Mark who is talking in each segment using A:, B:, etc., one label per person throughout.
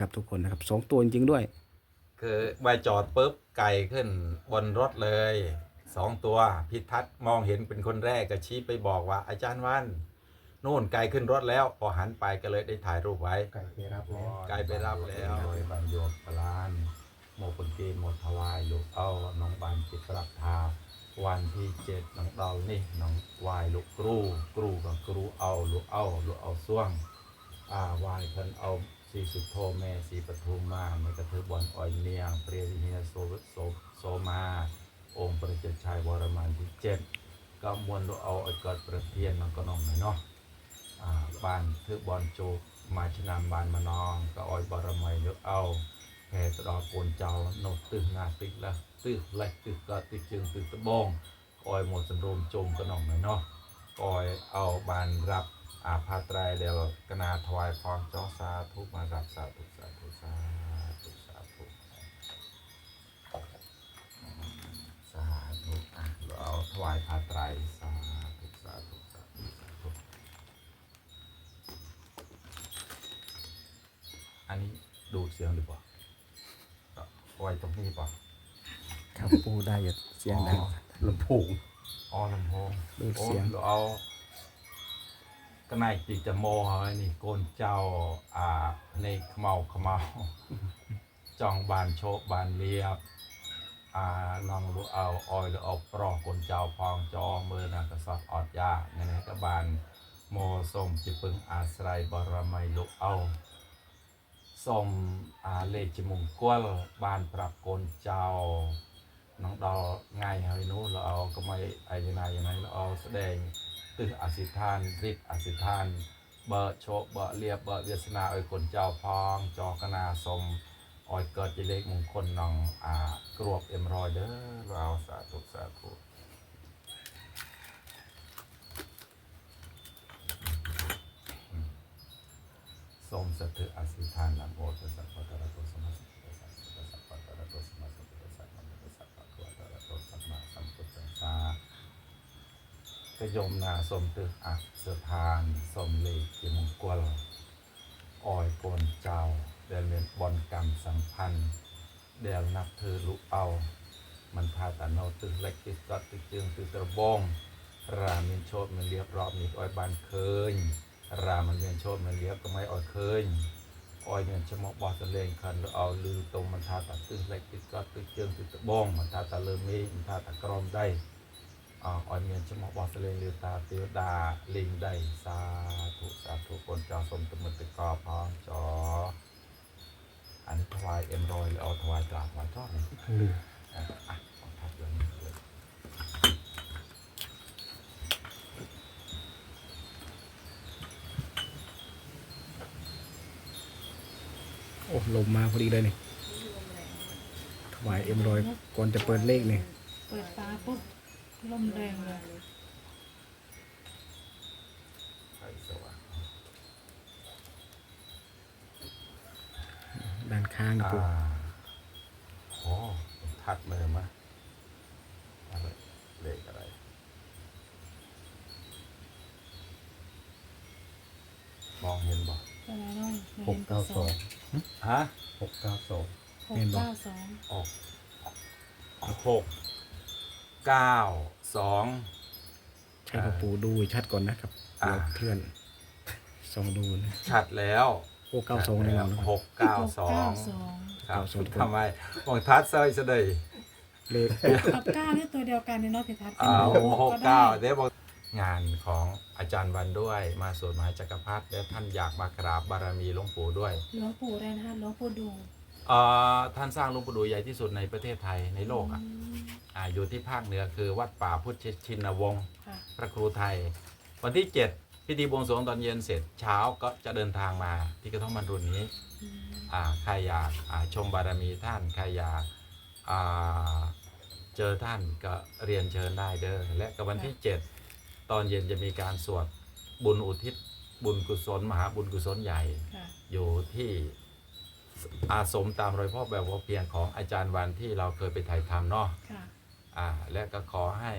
A: ครับทุกคนนะครับสองตัวจริงๆด้วย
B: คือไปจอดปุ๊บไก่ขึ้นบนรถเลยสองตัวพิทัศน์มองเห็นเป็นคนแรกก็ชี้ไปบอกว่า อาจารย์วันนู่นไก่ขึ้นรถแล้วพอหันไปก็เลยได้ถ่ายรูปไว้
C: ไก่ไปรับแล้ว
B: ไก่ไปรับแล้วโดยบานโยกปลานโมปุนเกณฑ์หมดถวายลูกเอาน้องบานจิตรับทาวันที่เจ็ดน้องเดานี่น้องวายลูกกรูกรูกับกรูเอาลูกเอาลูกเอาส่วงอ่าวายเพิ่นเอา สีสุดโทแม่สีปทุมมาในกระเทือบอลอ่อยเนียงเปรียเฮียโซโซโซมา องค์ประเจชัยวรมันที่เจ็ดก็มวนลูกเอาอ้กอดประเทียนมันก็นองหน่อยเนาะอ่าบานเทือบอลโจมาชนามบานมานองก็อ้อยบารมัยลูกเอาแผ่สะดอโกนเจ้าโนดตึกหนาตึกละตึกแลตึกก็ตึกจึงตึกตะบองอ้อยหมดสำรวมจมก็นองหน่อยเนาะอ้อยเอาบานรับ อาภาตรายเดียวกนาถวายพรเจ้าสาธุมารับสาธุสาธุสาธุสาธุสาธุอะเราเอาถวายพาตรายสาธุสาธุสาธุสาธุอันนี้ดูเสียงหรือเปล่าก็ไว้ตรงนี้เปล่า
A: ครับปูได้ย่าเสียงดัง
C: ลำโพง
B: อ๋อลำโพง
A: ดูดเสียง
B: เราเอา ក្នែកទីតមហើយនេះកូនចៅអាភ្នែកខ្មៅខ្មៅចង់បានឈប់បានលៀបអាឡងលក់អោអោយល្អប្រុសកូនចៅផងចោមើលណាកសត់អត់យ៉ាថ្ងៃនេះក៏បានមកសូមជាពឹងអាស្រ័យបរមីលោកអោសូមអាលេខជាមង្គលបានប្រាប់កូនចៅនឹងដល់ថ្ងៃហើយនោះល្អកុំឲ្យឯណាឯណាល្អស្ដែង ตึกอสิทานฤทธิ์อสิทานเบอร์โชเบอร์เรียบเบอร์เวสนาเอยคนเจ้าพอง จอกนาสมออยเกิดจิเลขมงคลนองอ่ากรวบเอ็มรอยเด้อเราสาธุสาธุอืมสมสตึกอสิทานนะโมตัสสะภะคะวะโตสมมาสั กยมนาสมตึกอักสถานสมเลขยมงกลอ่อยโกนเจ้าเดลเมนบอลกรรมสัมพันธ์เดลนับเธอลุเอา มันพาตาโนตึกเล็กตึกก็ตึกจึงตึกตะบงรามินโชดมันเรียบรอบนิดอ้อยบานเคยรามันเมียนโชดมันเรียบก็ไม่อ้อยเคยอ้อยเมียนชะมอกบอสเลงคันแล้วเอาลือตรงมันทาตาตึกเล็กตึกก็ตึกจึงตึกตะบงมันทาตาเลิมมีมันทาตากรอมได้ อ่ออยเมียนชมอกบอสเลงเลือตาเตียวดาลิงได้สาธุสาธุคนจอสมตมุตตะกอพร้อมจออันนี้ถวายเอ็มรอยหรือเอาถวายกราบถวายทอดนี่
C: ลือ
B: อะอะของทัดเลยนี่เลย
A: โอ้ลมมาพอดีเลยนี่ถวายเอ็มรอยก่อนจะเปิดเลขนี่
D: เปิดฟ้าปุ๊บ ลมแรงเลย
B: ไฟสว่าง
A: ด้านข้างนะ
B: อ่า
A: ปู
B: โอ้ทัดเลยมะอะไรเลขอะไรมองเห็นบ่
D: ตัวไหนน้อย
C: หกเก้าสอง
B: ฮะ
C: หกเก้าสอง
D: หกเก้าสอง
B: ออกหก เก้าสอง
A: ใช่ครับปูดูให้ชัดก่อนนะครับ
B: อ่า
A: เดี๋ยวเคลื่อนส่องดูนะ
B: ชัดแล้ว
A: โอ้เก้าสองแน่นอนนะครับ
B: หกเก้าสอง
D: สอง
B: ครับ
A: 92
B: ทำไมมองทัดเซยจะได้
A: เลข
D: กับเก้านี่ตัวเดียวกันเนี่ยเนาะพิทัศน์
B: อ่าหก
D: ได้
B: เก้าเดี๋ยวบอกงานของอาจารย์วันด้วย มาสวดมหาจักรพรรดิและท่านอยากมากราบบารมีหลวงปู่ด้วย
D: หลวงปู่อะไรนะคะหลวงปู่ดู
B: เอ่อท่านสร้างหลวงปู่ดูใหญ่ที่สุดในประเทศไทยในโลกอะ
D: อืม
B: อ่าอยู่ที่ภาคเหนือคือวัดป่าพุทธชินวงศ์
D: ค่ะ
B: พระครูไทย วันที่ 7 พิธีบวงสรวงตอนเย็นเสร็จเช้าก็จะเดินทางมาที่กระท่อมบรรรุนนี้
D: อืม
B: อ่าใครอยากอ่าชมบารมีท่านใครอยากอ่าเจอท่านก็เรียนเชิญได้เด้อและก็วันที่ 7 ตอนเย็นจะมีการสวดบุญอุทิศบุญกุศล มหาบุญกุศลใหญ่
D: ค่ะ
B: อยู่ที่ อาสมตามรอยพ่อแบบว่าเพียงของอาจารย์วันที่เราเคยไปถ่ายทำเนาะ
D: ค่ะ
B: อ่าและก็ขอให้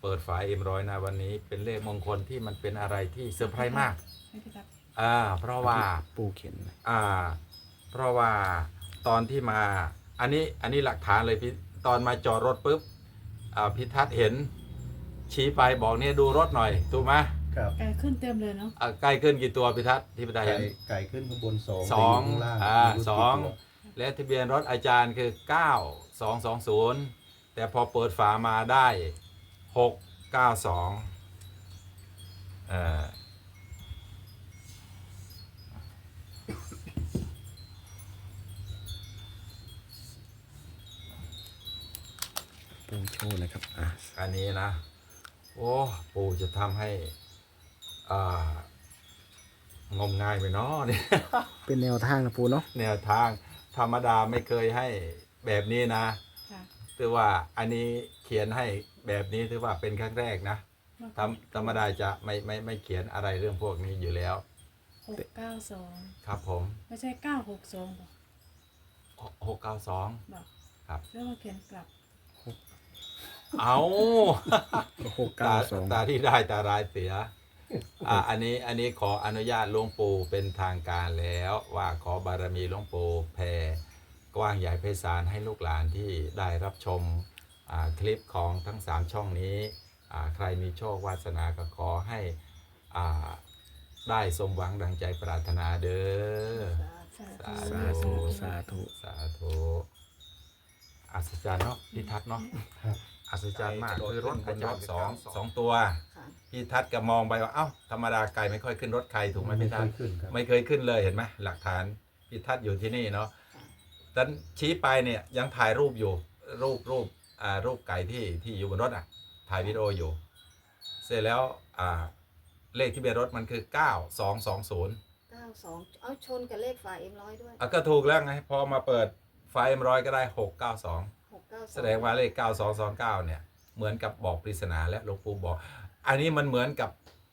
B: เปิดฝายเอ็มร้อยนะวันนี้เป็นเลขมงคลที่มันเป็นอะไรที่เซอร์ไพรส์มาก
D: ให้พิทัศน์
B: อ่าเพราะว่า
A: ปูเขียนนะ
B: อ่า เพราะว่าตอนที่มา อันนี้อันนี้หลักฐานเลยพี่ตอนมาจอดรถปุ๊บอ่าพิทัศน์เห็น ชี้ไปบอกเนี่ยดูรถหน่อยถูกไหม
C: ครับ
D: ไก่ขึ้นเต็มเลยเนาะ
B: อ่าใกล้ขึ้นกี่ตัวพิทัศน์ที่พิทัศน์
C: ไก่
B: เห็น
C: ไก่ขึ้นข้างบนสอง
B: สอง
C: ไก่ยู่ข้างล่าง
B: อ่า
C: ไม่รู้
B: สอง
C: กี่ตัว
B: และทะเบียนรถอาจารย์คือ 9 2 2 0 แต่พอเปิดฝามาได้ 6 9 2เอ่อ
A: ปูโชว์เลยครับอะ
B: อันนี้นะ โอ้ ปู่จะทำให้อ่า งมงายไปเนาะเนี่ย
A: เป็นแนวทางนะปูเนาะ
B: แนวทางธรรมดาไม่เคยให้แบบนี้นะ
D: ค่ะ
B: ถือว่าอันนี้เขียนให้แบบนี้ถือว่าเป็นครั้งแรกนะธรรมธรรมดาจะไม่ไม่ไม่เขียนอะไรเรื่องพวกนี้อยู่แล้ว
D: หกเก้าสอง
B: ครับผม
D: ไม่ใช่เก้าหกสองบอก
B: หกเก้าสอง
D: บอก
B: ครับ
D: เรียกว่าเขียนกลับ
B: เอา
A: หกเก้า
B: ตา
A: สอง
B: ตาที่ได้ตารายเสีย อ่าอันนี้อันนี้ขออนุญาตหลวงปู่เป็นทางการแล้วว่าขอบารมีหลวงปู่แผ่กว้างใหญ่ไพศาลให้ลูกหลานที่ได้รับชมอ่าคลิปของทั้งสามช่องนี้อ่าใครมีโชควาสนาก็ขอให้อ่าได้สมหวังดังใจปรารถนาเด้อ
D: สา
B: สา
A: สา
B: ธุ
A: ธุ สาธุ
B: สาธุอัศจรรย์เนาะพิทัศน์เนาะ
C: ครับ
B: อัศจรรย์มากคือรถอาจารย์สองสองตัว
E: ค่ะ
B: พี่ทัศน์ก็มองไปว่าเอ้าธรรมดาไก่ไม่ค่อยขึ้นรถใครถูกไหม
C: ไม่
B: พี่
C: เค
B: ทัศ
C: ย
B: น์
C: ขึ้นครับ
B: ไม่เคยขึ้นเลยเห็นไหมหลักฐานพี่ทัศน์อยู่ที่นี่เนาะดันชี้ไปเนี่ยยังถ่ายรูปอยู่ รูปรูปอ่ารูปไก่ที่ที่อยู่บนรถอะ ถ่ายวิดีโออยู่ เสร็จแล้วอ่าเลขที่เบียนรถมันคือ 9220
E: เก้าสองเอาชนกับเลขฝาเอ็มร้อยด้วย
B: อะก็ถูกแล้วไง พอมาเปิดไฟเอ็มร้อยก็ได้ 692
E: หกเก้าสอง
B: แสดงว่าเลข 9229 เนี่ย เหมือนกับบอกปริศนาและหลวงปู่บอก อันนี้มันเหมือนกับ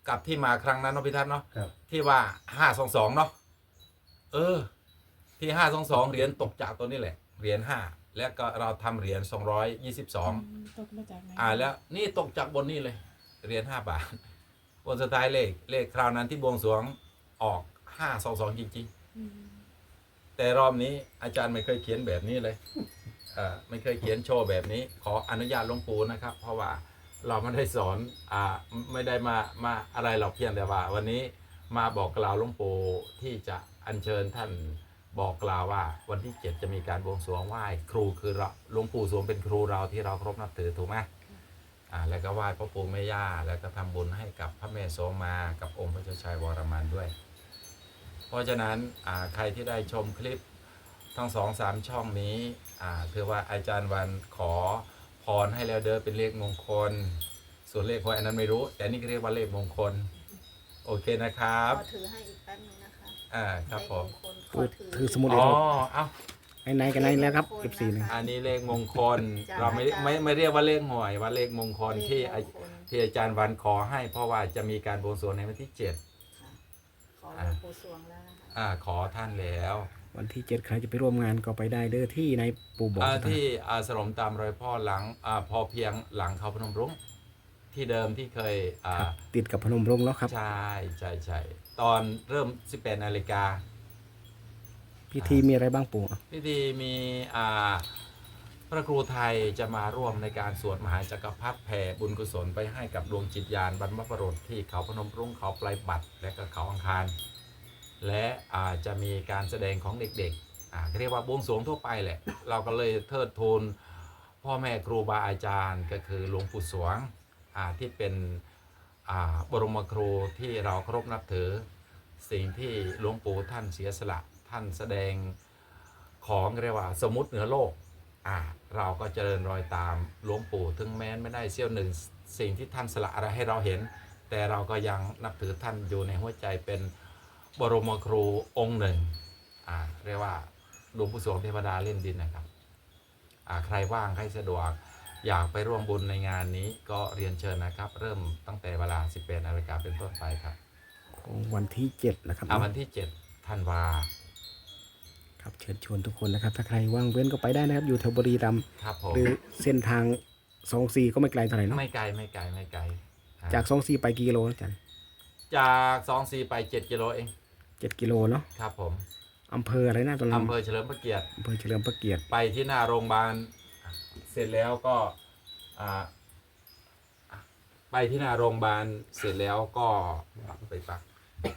B: กับที่มาครั้งนั้นเนาะพี่ทัศน์เนาะ
C: ครับ
B: ที่ว่า 522 เนาะเออ ที่ 522 เหรียญตกจากตัวนี้แหละ เหรียญ5แล้วก็เราทำเหรียญ 222
D: ตกมาจากไหน
B: อ่าแล้วนี่ตกจากบนนี่เลยเหรียญ5บาท บนสุดท้ายเลขเลขคราวนั้นที่บวงสรวงออก522จริงๆ
D: อืม
B: แต่รอบนี้อาจารย์ไม่เคยเขียนแบบนี้เลยเอ่อ ไม่เคยเขียนโชว์แบบนี้ ขออนุญาตหลวงปู่นะครับ เพราะว่าเราไม่ได้สอนอ่าไม่ได้มามาอะไรเราเพียงแต่ว่า วันนี้มาบอกกล่าวหลวงปู่ที่จะอัญเชิญท่านบอกกล่าวว่า วันที่ 7 จะมีการบวงสรวงไหว้ครูคือเราหลวงปู่สวงเป็นครูเราที่เราเคารพนับถือถูกไหมอ่าแล้วก็ไหว้พ่อปู่แม่ย่าแล้วก็ทำบุญให้กับพระแม่โสมากับองค์พระเจ้าชายวรมันด้วย เพราะฉะนั้นอ่าใครที่ได้ชมคลิป ทั้งสองสามช่องนี้อ่าคือว่าอาจารย์วันขอพรให้แล้วเด้อเป็นเลขมงคล ส่วนเลขหวยอันนั้นไม่รู้ แต่นี่ก็เรียกว่าเลขมงคล โอเคนะครับ
E: ขอถือให้อีกแป๊บนึงนะคะ
B: อ่าครับผม
E: เลขงคลข
A: ปู
E: อ
A: ถือสมุดเล
B: อ๋
A: ย
B: อ
A: ครับ
B: เอ้า
A: ไหนๆกันไหนแล้วครับ F4 นะ
B: อันนี้เลขมงคลเราไม่ไม่ไม่เรียกว่าเลขหวยว่าเลขมงคลที่อา
E: เลขมงคล
B: ที่อาจารย์วันขอให้ เพราะว่าจะมีการบวงสรวงในวันที่เจ็ด
E: ค่ะขอหลวงปู่สวงแล้วนะคะ
B: อ่าขอท่านแล้ว
A: วันที่เจ็ดใครจะไปร่วมงานก็ไปได้เด้อที่ในปู่บอก
B: อ่า
A: สถาน
B: ที่อาสรมตามรอยพ่อหลังอ่าพอเพียงหลังเขาพนมรุ้งที่เดิมที่เคยอ่า
A: ครับติดกับพนมรุ้งแล้วครับ
B: ใช่ใช่ใช่ตอนเริ่ม 18นาฬิกา
A: พิธีมีอะไรบ้างปู่อะ
B: พิธีมีอ่าพระครูไทยจะมาร่วมในการสวดมหาจักรพรรดิแผ่บุญกุศลไปให้กับดวงจิตญาณบรรพบุรุษที่เขาพนมรุ้งเขาปลายบัตรและก็เขาอังคาร และอาจะมีการแสดงของเด็กๆเรียกว่าบวงสรวงทั่วไปแหละ เราก็เลยเทิดทูนพ่อแม่ครูบาอาจารย์ก็คือหลวงปู่สวงที่เป็นบรมครูที่เราเคารพนับถือ สิ่งที่หลวงปู่ท่านเสียสละท่านแสดงของเรียกว่าสมุติเหนือโลกเราก็เจริญรอยตามหลวงปู่ถึงแม้ไม่ได้เสี้ยวหนึ่งสิ่งที่ท่านสละอะไรให้เราเห็น แต่เราก็ยังนับถือท่านอยู่ในหัวใจเป็น บรมครูองค์หนึ่งอ่าเรียกว่าหลวงปู่สวงเทวดาเล่นดินนะครับอ่าใครว่างใครสะดวกอยากไปร่วมบุญในงานนี้ก็เรียนเชิญนะครับ เริ่มตั้งแต่เวลา 18นาฬิกาเป็นต้นไปครับ
A: ของวันที่เจ็ดนะครับ
B: อ่าวันที่7ธันวา
A: ครับเชิญชวนทุกคนนะครับ ถ้าใครว่างเว้นก็ไปได้นะครับ อยู่แถวบุรีรัมย์
B: ครับผม
A: หรือเส้นทางสองสี่ก็ไม่ไกลเท่าไหร่เนาะ
B: ไม่ไกลไม่ไกลไม่ไกลอ่
A: จากสองสี่ไปกี่กิโลอาจารย์
B: จากสองสี่ไปเจ็ดกิโลเอง
A: เจ็ดกิโลเนาะ
B: ครับผม
A: อำเภออะไรนะตอนนั้น
B: อำเภอเฉลิมพระเกียรติ
A: อำเภอเฉลิมพระเกียรติ
B: ไปที่หน้าโรงพยาบาลเสร็จแล้วก็อ่าไปที่หน้าโรงพยาบาลเสร็จแล้วก็ไปปัก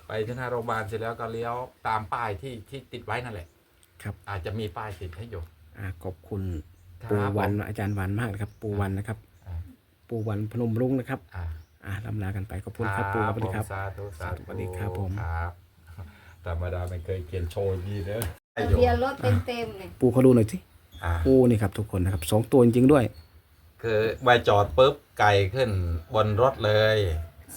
B: ไปที่หน้าโรงพยาบาลเสร็จแล้วก็เลี้ยวตามป้ายที่ที่ติดไว้นั่นแหละ
A: ครับ
B: อาจจะมีป้ายติดให้อยู่
A: อ่าขอบคุณ
B: ครับ
A: ปูวัน
B: ผม
A: อาจารย์วันมากนะครับ ปูวันนะครับ
B: อ่า
A: ปูวันพนมรุ้งนะครับ
B: อ่า
A: อ่าลำลากันไปขอบคุณครับปูสวัสดีครับ
B: ผมสาธุสาธุ
A: สวัสดีครับผม
B: ครับ ธรรมดาไม่เคยเขียนโชว์ยีเด้อ
E: ทะเบียนรถเต็มเต็มๆเลย
A: ปูเขาดูหน่อยสิ
B: อ่า
A: ปูนี่ครับทุกคนนะครับสองตัวจริงๆด้วย
B: คือไปจอดปุ๊บไก่ขึ้นบนรถเลย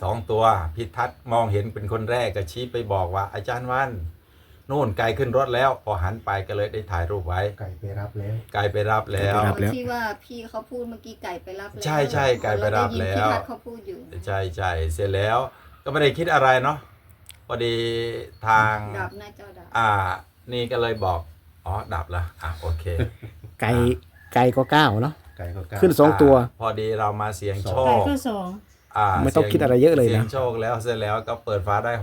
B: สองตัวพิทัศน์มองเห็นเป็นคนแรกก็ชี้ไปบอกว่า อาจารย์วันนู่นไก่ขึ้นรถแล้วพอหันไปก็เลยได้ถ่ายรูปไว้
C: ไก่ไปรับแล้ว
B: ไก่ไปรับแล้ว
A: ไก่ไปรั บแล้ว
E: ที่ว่าพี่เขาพูดเมื่อกี้ไก่ไปรับแล้ว
B: ใช่ใช่ไก่ไปรับแล้ว
E: เราได้ยินพี่ทัศน์เขาพูดอยู่
B: ใช่ใช่เสร็จแล้วก็ไม่ได้คิดอะไรเนาะ พอดีทาง
E: ดับหน้าจอดับ
B: อ่า นี่ก็เลยบอก อ๋อ ดับละอะโอเค
A: ไก่ไก่ก็เก้าเนาะ
C: ไก่ก็เก้า
A: ขึ้นสองตัว
B: พอดีเรามาเสียงโช
D: ไก่
B: ค
D: ก็สอง
B: อ่า
A: ไม่ต้องคิดอะไรเยอะเลยนะ
B: เสียงโชคแล้วเสร็จแล้วก็เปิดฟ้าได้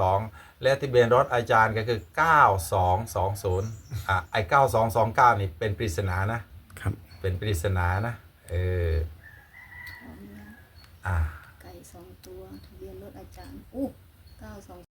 B: 692 และทะเบียนรถอาจารย์ก็คือ 9220อะไอ้9229 นี่เป็นปริศนานะ
A: ครับ
B: เป็นปริศนานะ เออ อ่า
E: a un